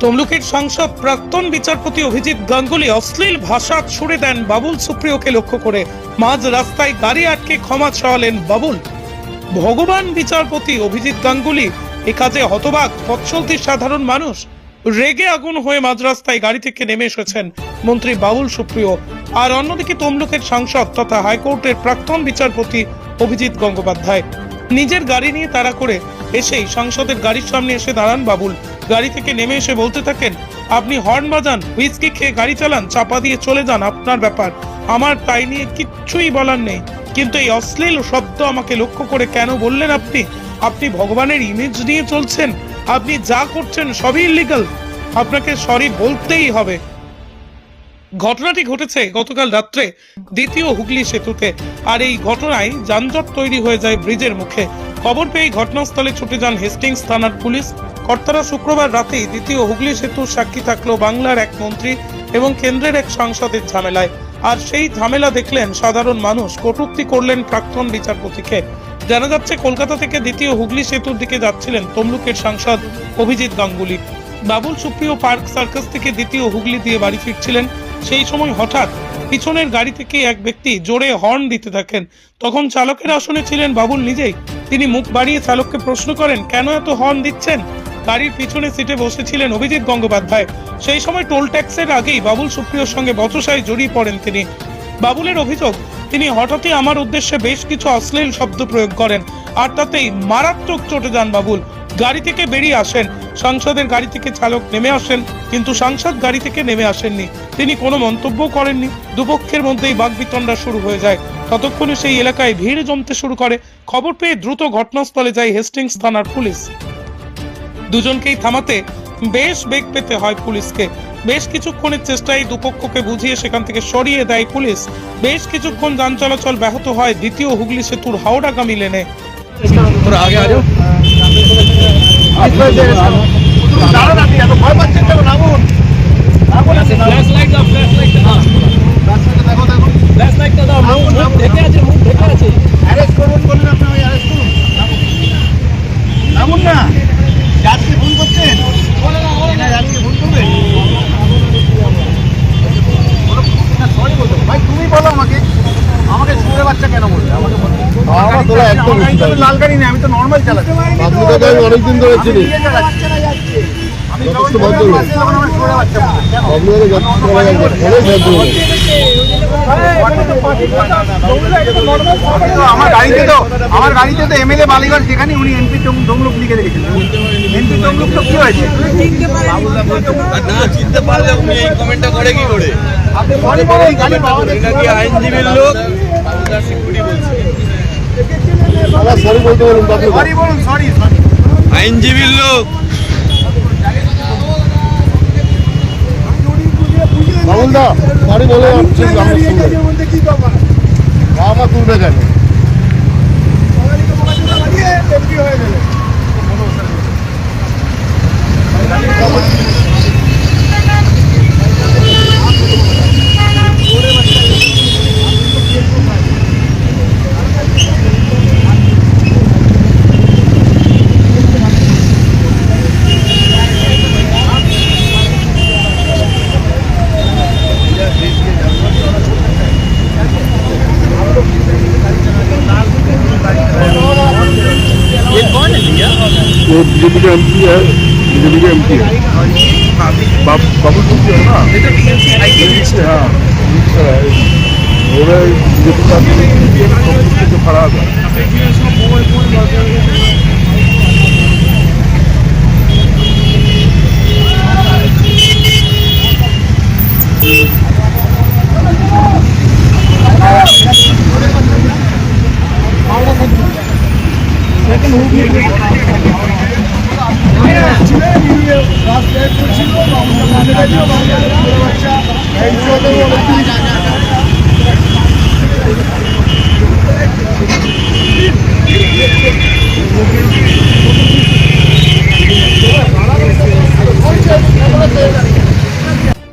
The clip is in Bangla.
তমলুকের সাংসদ প্রাক্তন বিচারপতি অভিজিৎ গাঙ্গুলি অশ্লীল ভাষা ছুড়ে দেন বাবুল সুপ্রিয়কে লক্ষ্য করে মাঝ রাস্তায় গাড়ি আটকে ক্ষমা চাওয়ালেন বাবুল। ভগবান বিচারপতি অভিজিৎ গাঙ্গুলি এ কাজে হতবাক পথ সাধারণ মানুষ রেগে আগুন হয়ে মাঝ রাস্তায় গাড়ি থেকে নেমে এসেছেন মন্ত্রী বাবুল সুপ্রিয়। আর অন্যদিকে তমলুকের সাংসদ তথা হাইকোর্টের প্রাক্তন বিচারপতি অভিজিৎ গঙ্গোপাধ্যায়। নিজের গাড়ি নিয়ে তাড়া করে এসেই সংসদের গাড়ির সামনে এসে দাঁড়ান বাবুল। গাড়ি থেকে নেমে এসে বলতে থাকেন, আপনি হর্ন বাজান, হুইস্কি খেয়ে গাড়ি চালান, চাপা দিয়ে চলে যান, আপনার ব্যাপার। আমার তাই নিয়ে কিচ্ছুই বলার নেই। কিন্তু এই অশ্লীল শব্দ আমাকে লক্ষ্য করে কেন বললেন আপনি? আপনি ভগবানের ইমেজ নিয়ে চলছেন। আপনি যা করছেন সবই ইলিগাল আপনাকে সরি বলতেই হবে। ঘটনাটি ঘটেছে গতকাল রাত্রে দ্বিতীয় হুগলি সেতুতে। আর এই ঘটনায় যানজট তৈরি হয়ে যায় ব্রিজের মুখে। খবর পেয়ে ঘটনাস্থলে ছুটে যান হেস্টিংস থানার পুলিশ। কর্তারা শুক্রবার রাতেই দ্বিতীয় হুগলি সেতুর সাক্ষী থাকল বাংলার এক মন্ত্রী এবং কেন্দ্রের এক সাংসদের ঝামেলায়। আর সেই ঝামেলা দেখলেন সাধারণ মানুষ। কটুক্তি করলেন প্রাক্তন বিচারপতিকে। জানা যাচ্ছে, কলকাতা থেকে দ্বিতীয় হুগলি সেতুর দিকে যাচ্ছিলেন তমলুকের সাংসদ অভিজিৎ গাঙ্গুলি। বাবুল সুপ্রিয় পার্ক সার্কাস থেকে দ্বিতীয় হুগলি দিয়ে বাড়ি ফিরছিলেন। সেই সময় হঠাৎ পিছনের গাড়ি থেকে এক ব্যক্তি জোরে হর্ন দিতে থাকেন। তখন চালকের আসনে ছিলেন বাবুল নিজেই। তিনি মুখ বাড়িয়ে চালককে প্রশ্ন করেন, কেন এত হর্ন দিচ্ছেন? গাড়ির পিছনে সিটে বসেছিলেন অভিজিৎ গঙ্গোপাধ্যায়। সেই সময় টোল ট্যাক্সের আগেই বাবুল সুপ্রিয়র সঙ্গে বচসায় জড়িয়ে পড়েন তিনি। বাবুলের অভিযোগ, তিনি হঠাৎই আমার উদ্দেশ্যে বেশ কিছু অশ্লীল শব্দ প্রয়োগ করেন, আর তাতেই মারাত্মক চটে যান বাবুল। গাড়ি থেকে বেরিয়ে আসেন। সংসদের গাড়ি থেকে চালক নেমে আসেন, কিন্তু সাংসদ গাড়ি থেকে নেমে আসেননি। তিনি কোনো মন্তব্য করেননি। দুপক্ষের মধ্যেই বাগবিতণ্ডা শুরু হয়ে যায়। ততক্ষণে সেই এলাকায় ভিড় জমতে শুরু করে। খবর পেয়ে দ্রুত ঘটনাস্থলে যায় হেস্টিংস থানার পুলিশ। দুজনকেই থামাতে বেশ বেগ পেতে হয় পুলিশকে। বেশ কিছুক্ষণের চেষ্টায় দুপক্ষকে বুঝিয়ে সেখান থেকে সরিয়ে দেয় পুলিশ। বেশ কিছুক্ষণ যান চলাচল ব্যাহত হয় দ্বিতীয় হুগলি সেতুর হাওড়াগামী লেনে। দেখো দেখো তো লাল গাড়ি নেই আমি তো নর্মাল চালাচ্ছি। আপনি তো আমি অনেকদিন ধরে চিনি। আমি যখন যথেষ্ট ভদ্র লোক। আসি আমার যথেষ্ট গাড়িতে তো আমার গাড়িতে তো এমএলএ বালিগঞ্জ যেখানে উনি এমপি তমলুক লিখে রেখেছেন। এমপি তমলুক তো কি হয়েছে? না চিনতে পারলে উনি এই কমেন্টটা করে কি করে? আপনি আইনজীবীর লোক? সিকিউরিটি বলছে। সরি বলতে বলুন সরি বলুন সরি সরি। আইনজীবীর লোক। বাবুল দা সরি বলে আমার তুলবে কেন? वो बीजेपी के एमपी है बीजेपी के एमपी है बाब- बाबू सुन है ना नीचे, हाँ नीचे है 先不激动嘛我们先从这边跳吧